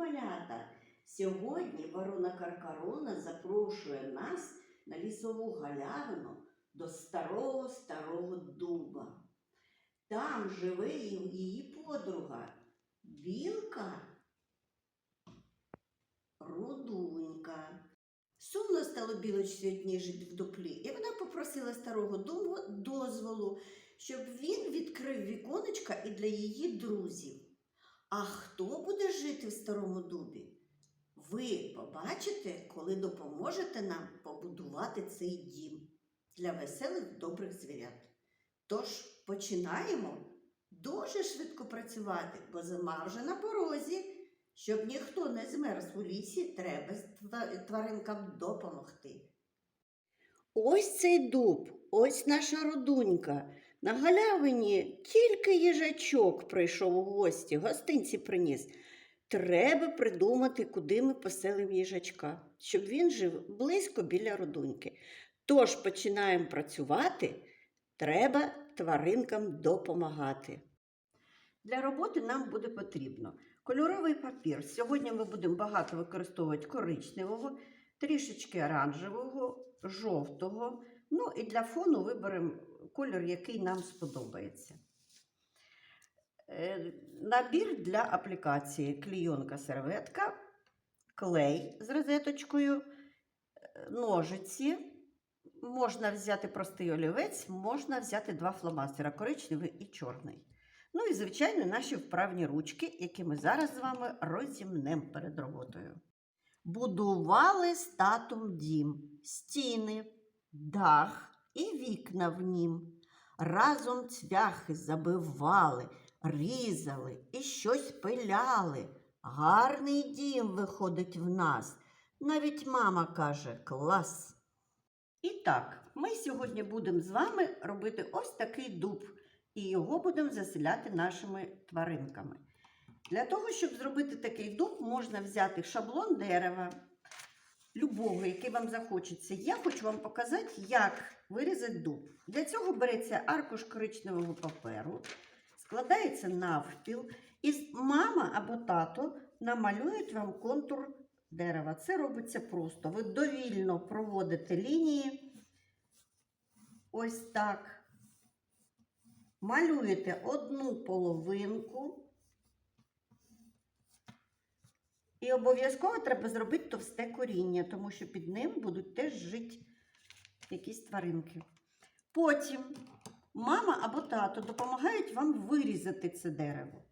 малята! Сьогодні ворона Каркарона запрошує нас на лісову галявину до старого старого дуба. Там живе її подруга, білка Рудунька. Сумно стало білочці одній в дуплі, і вона попросила старого дубу дозволу, щоб він відкрив віконечка і для її друзів. А хто буде жити в старому дубі? Ви побачите, коли допоможете нам побудувати цей дім для веселих добрих звірят. Тож починаємо дуже швидко працювати, бо зима вже на порозі. Щоб ніхто не змерз у лісі, треба тваринкам допомогти. Ось цей дуб, ось наша родунька. На галявині тільки їжачок прийшов у гості, гостинці приніс. Треба придумати, куди ми поселимо їжачка, щоб він жив близько біля родуньки. Тож починаємо працювати, треба тваринкам допомагати. Для роботи нам буде потрібно кольоровий папір. Сьогодні ми будемо багато використовувати коричневого, трішечки оранжевого, жовтого. Ну і для фону виберемо кольор, який нам сподобається. Е, Набір для аплікації клійонка серветка, клей з розеточкою, е, ножиці. Можна взяти простий олівець, можна взяти два фломастера коричневий і чорний. Ну і, звичайно, наші вправні ручки, які ми зараз з вами розімнемо перед роботою. Будували з татом дім, стіни, дах і вікна в нім. Разом цвяхи забивали, різали і щось пиляли. Гарний дім виходить в нас. Навіть мама каже клас. І так, ми сьогодні будемо з вами робити ось такий дуб і його будемо заселяти нашими тваринками. Для того, щоб зробити такий дуб, можна взяти шаблон дерева, любого, який вам захочеться. Я хочу вам показати, як вирізати дуб. Для цього береться аркуш коричневого паперу, складається навпіл, і мама або тато намалюють вам контур дерева. Це робиться просто. Ви довільно проводите лінії. Ось так малюєте одну половинку. І обов'язково треба зробити товсте коріння, тому що під ним будуть теж жити якісь тваринки. Потім мама або тато допомагають вам вирізати це дерево.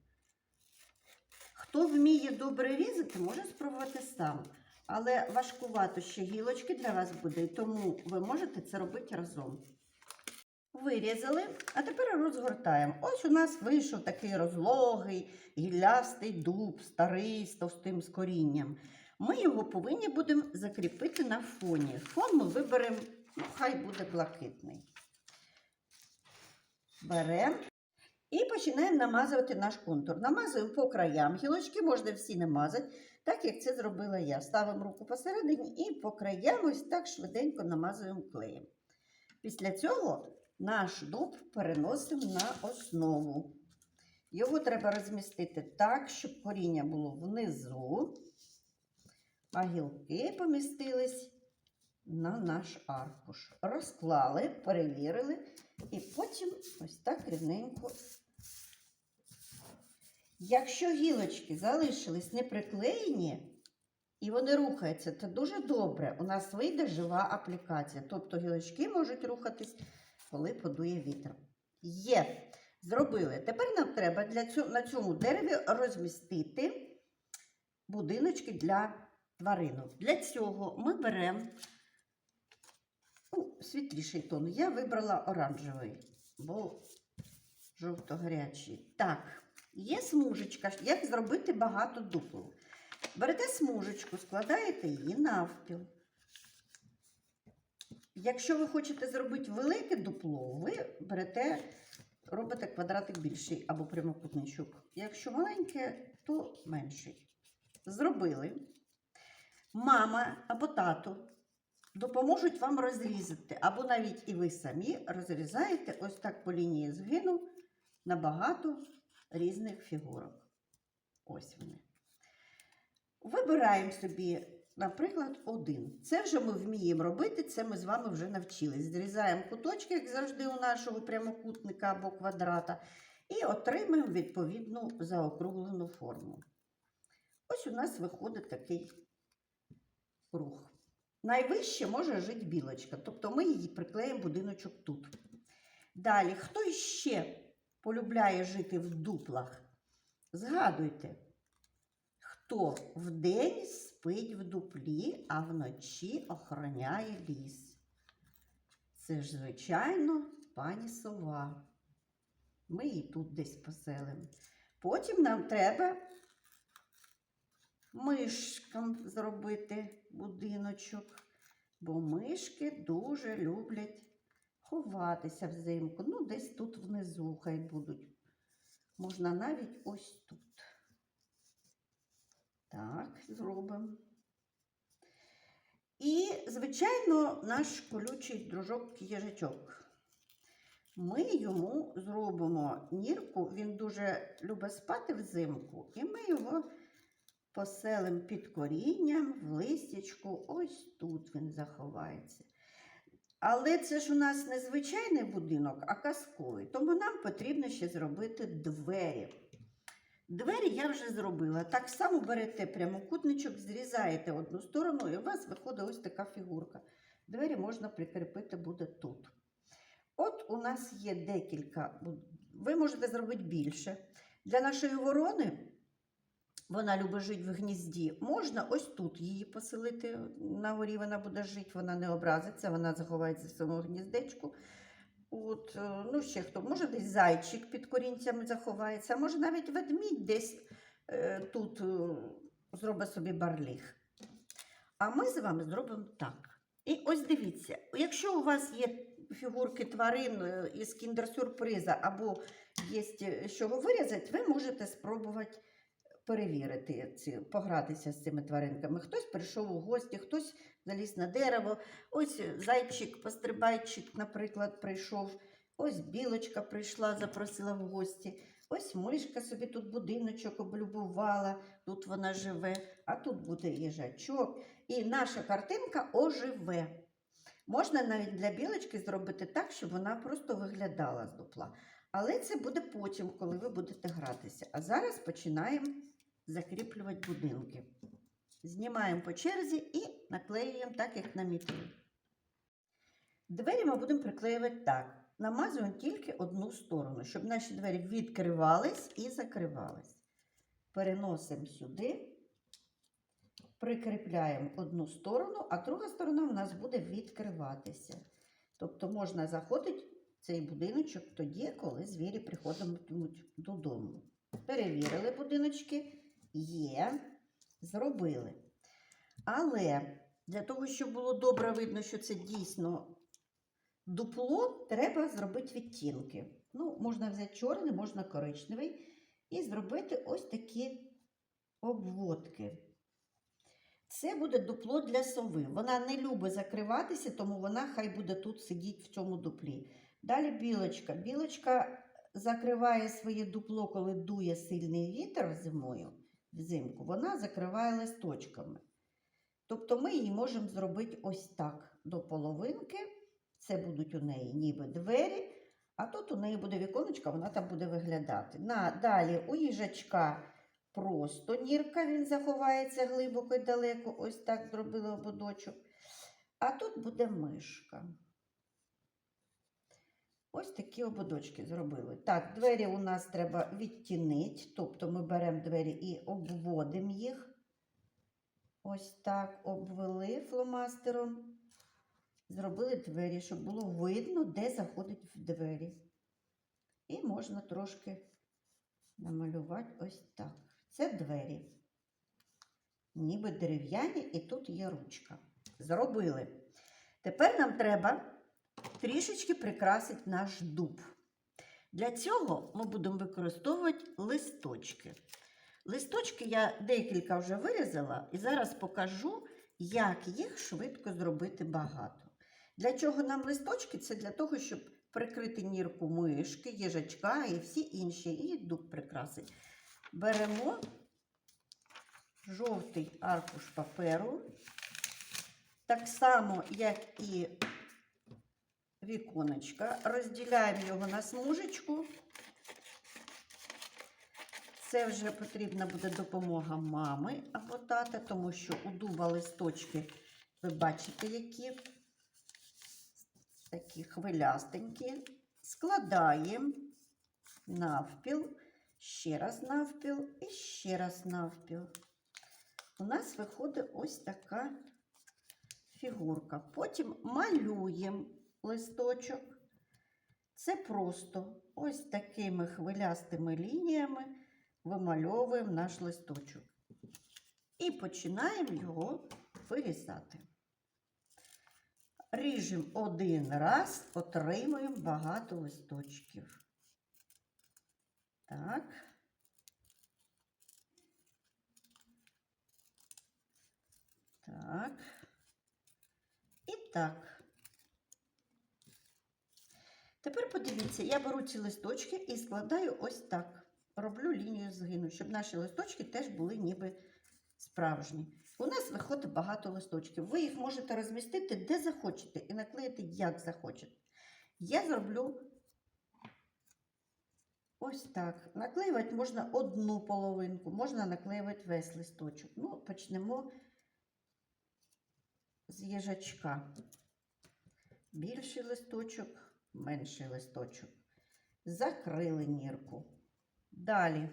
Хто вміє добре різати, може спробувати сам. Але важкувато ще гілочки для вас буде, тому ви можете це робити разом. Вирізали, а тепер розгортаємо. Ось у нас вийшов такий розлогий, гіллястий дуб, старий, з товстим з корінням. Ми його повинні будемо закріпити на фоні. Фон ми виберемо, ну, хай буде блакитний. Беремо і починаємо намазувати наш контур. Намазуємо по краям. Гілочки можна всі намазати, так як це зробила я. Ставимо руку посередині і по краям ось так швиденько намазуємо клеєм. Після цього наш дуб переносимо на основу. Його треба розмістити так, щоб коріння було внизу, а гілки помістились на наш аркуш. Розклали, перевірили, і потім ось так рівненько. Якщо гілочки залишились неприклеєні, і вони рухаються, це дуже добре. У нас вийде жива аплікація. Тобто гілочки можуть рухатись, коли подує вітер. Є. Зробили. Тепер нам треба для цього, на цьому дереві розмістити будиночки для тваринок. Для цього ми беремо світліший тон. Я вибрала оранжевий, бо жовто-гарячий. Так, є смужечка. Як зробити багато дуплів? Берете смужечку, складаєте її навпіл. Якщо ви хочете зробити велике дупло, ви берете, робите квадратик більший або прямокутничок. Якщо маленьке, то менший. Зробили. Мама або тато допоможуть вам розрізати, або навіть і ви самі розрізаєте ось так по лінії згину на багато різних фігурок. Ось вони. Вибираємо собі, наприклад, один. Це вже ми вміємо робити, це ми з вами вже навчились. Зрізаємо куточки, як завжди, у нашого прямокутника або квадрата, і отримаємо відповідну заокруглену форму. Ось у нас виходить такий круг. Найвище може жити білочка, тобто ми її приклеїмо будиночок тут. Далі, хто ще полюбляє жити в дуплах? Згадуйте, хто вдень спить в дуплі, а вночі охороняє ліс. Це ж, звичайно, пані сова. Ми її тут десь поселимо. Потім нам треба мишкам зробити будиночок, бо мишки дуже люблять ховатися взимку. Ну, десь тут внизу хай будуть. Можна навіть ось тут. Так, зробимо. І, звичайно, наш колючий дружок їжачок. Ми йому зробимо нірку, він дуже любить спати взимку, і ми його поселимо під корінням в листячку. Ось тут він заховається. Але це ж у нас не звичайний будинок, а казковий. Тому нам потрібно ще зробити двері. Двері я вже зробила. Так само берете прямокутничок, зрізаєте одну сторону, і у вас виходить ось така фігурка. Двері можна прикріпити буде тут. От у нас є декілька. Ви можете зробити більше. Для нашої ворони, вона любить жити в гнізді, можна ось тут її поселити. На горі вона буде жити, вона не образиться, вона заховається в своєму гніздечку. От, е, ну, ще хто, може десь зайчик під корінцями заховається, а може навіть ведмідь десь е, тут е, зробить собі барліг. А ми з вами зробимо так. І ось дивіться, якщо у вас є фігурки тварин е, із кіндер-сюрприза або є з чого вирізати, ви можете спробувати перевірити, ці, погратися з цими тваринками. Хтось прийшов у гості, хтось заліз на дерево. Ось зайчик, пострибайчик, наприклад, прийшов. Ось білочка прийшла, запросила в гості. Ось мишка собі тут будиночок облюбувала, тут вона живе, а тут буде їжачок. І наша картинка оживе. Можна навіть для білочки зробити так, щоб вона просто виглядала з дупла. Але це буде потім, коли ви будете гратися. А зараз починаємо закріплювати будинки. Знімаємо по черзі і наклеюємо так, як намітили. Двері ми будемо приклеювати так. Намазуємо тільки одну сторону, щоб наші двері відкривались і закривались. Переносимо сюди, прикріпляємо одну сторону, а друга сторона у нас буде відкриватися. Тобто можна заходити в цей будиночок тоді, коли звірі приходитимуть додому. Перевірили будиночки, є, зробили. Але для того, щоб було добре видно, що це дійсно дупло, треба зробити відтінки. Ну, можна взяти чорний, можна коричневий, і зробити ось такі обводки. Це буде дупло для сови. Вона не любить закриватися, тому вона хай буде тут сидіти в цьому дуплі. Далі білочка. Білочка закриває своє дупло, коли дує сильний вітер зимою, взимку, вона закриває листочками. Тобто ми її можемо зробити ось так до половинки. Це будуть у неї ніби двері, а тут у неї буде віконечко, вона там буде виглядати. На, Далі у їжачка просто нірка, він заховається глибоко і далеко. Ось так зробили ободочок. А тут буде мишка. Ось такі ободочки зробили. Так, двері у нас треба відтінити, тобто ми беремо двері і обводимо їх. Ось так обвели фломастером. Зробили двері, щоб було видно, де заходить в двері. І можна трошки намалювати ось так. Це двері. Ніби дерев'яні, і тут є ручка. Зробили. Тепер нам треба трішечки прикрасити наш дуб. Для цього ми будемо використовувати листочки. Листочки я декілька вже вирізала, і зараз покажу, як їх швидко зробити багато. Для чого нам листочки? Це для того, щоб прикрити нірку мишки, їжачка і всі інші, і дуб прикрасить. Беремо жовтий аркуш паперу. Так само, як і віконечка. Розділяємо його на смужечку. Це вже потрібна буде допомога мами або тата, тому що у дуба листочки, ви бачите, які такі хвилястенькі. Складаємо навпіл, ще раз навпіл і ще раз навпіл. У нас виходить ось така фігурка. Потім малюємо листочок. Це просто ось такими хвилястими лініями вимальовуємо наш листочок. І починаємо його вирізати. Ріжемо один раз, отримуємо багато листочків. Так. Так. І так. Тепер подивіться, я беру ці листочки і складаю ось так. Роблю лінію згину, щоб наші листочки теж були ніби справжні. У нас виходить багато листочків. Ви їх можете розмістити де захочете і наклеїти як захочете. Я зроблю ось так. Наклеювати можна одну половинку, можна наклеювати весь листочок. Ну, почнемо з їжачка. Більший листочок, менший листочок. Закрили нірку. Далі.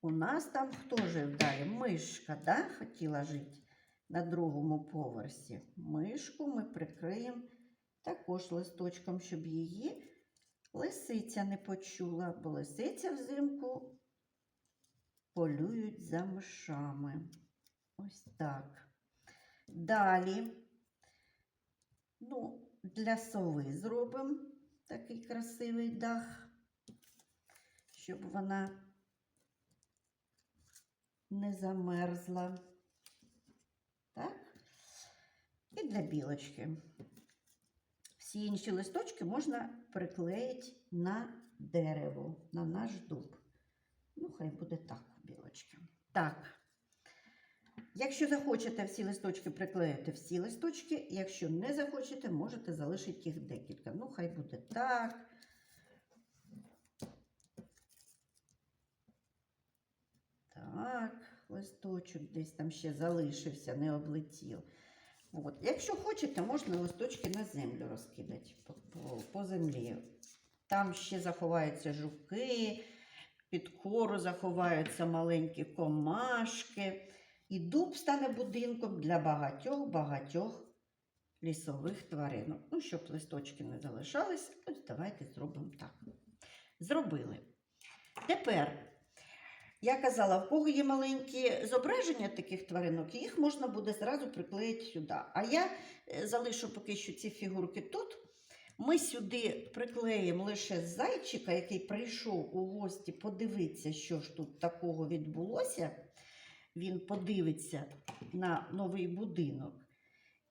У нас там хто жив далі? Мишка, да? хотіла жити на другому поверсі. Мишку ми прикриємо також листочком, щоб її лисиця не почула, бо лисиця взимку полюють за мишами. Ось так. Далі, ну, для сови зробимо такий красивий дах, щоб вона не замерзла. Так? І для білочки. Всі інші листочки можна приклеїти на дерево, на наш дуб. Ну, хай буде так, білочки. Так. Якщо захочете всі листочки приклеїти всі листочки, якщо не захочете, можете залишити їх декілька. Ну, хай буде так. Так, листочок десь там ще залишився, не облетів. От. Якщо хочете, можна листочки на землю розкидати по, по, по землі. Там ще заховаються жуки, під кору заховаються маленькі комашки. І дуб стане будинком для багатьох-багатьох лісових тваринок. Ну, щоб листочки не залишались, ось давайте зробимо так. Зробили. Тепер, я казала, в кого є маленькі зображення таких тваринок, їх можна буде зразу приклеїти сюди. А я е, залишу поки що ці фігурки тут. Ми сюди приклеїмо лише зайчика, який прийшов у гості подивитися, що ж тут такого відбулося. Він подивиться на новий будинок.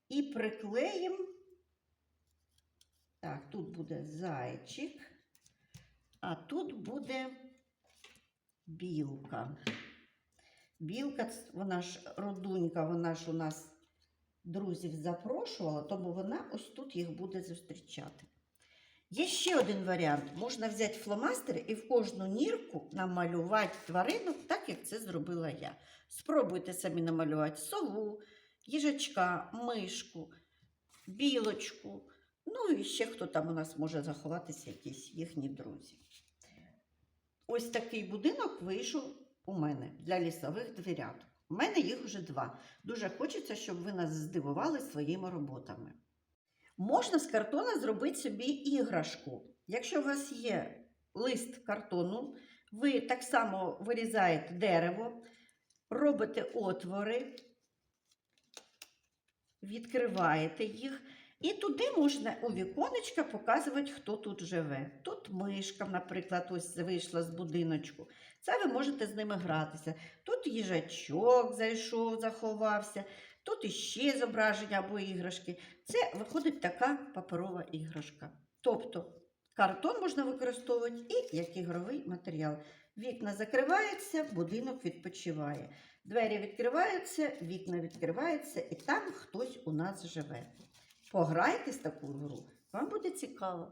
І приклеїмо. Так, тут буде зайчик, а тут буде білка. Білка, вона ж родунька, вона ж у нас друзів запрошувала, тому вона ось тут їх буде зустрічати. Є ще один варіант. Можна взяти фломастери і в кожну нірку намалювати тваринок, так як це зробила я. Спробуйте самі намалювати сову, їжачка, мишку, білочку. Ну і ще хто там у нас може заховатися, якісь їхні друзі. Ось такий будинок вийшов у мене для лісових дверяток. У мене їх вже два. Дуже хочеться, щоб ви нас здивували своїми роботами. Можна з картона зробити собі іграшку. Якщо у вас є лист картону, ви так само вирізаєте дерево, робите отвори, відкриваєте їх, і туди можна у віконечка показувати, хто тут живе. Тут мишка, наприклад, ось вийшла з будиночку. Це ви можете з ними гратися. Тут їжачок зайшов, заховався, тут іще зображення або іграшки. Це виходить така паперова іграшка. Тобто Картон можна використовувати і як ігровий матеріал. Вікна закриваються, будинок відпочиває. Двері відкриваються, вікна відкриваються, і там хтось у нас живе. Пограйте з таку гру, вам буде цікаво.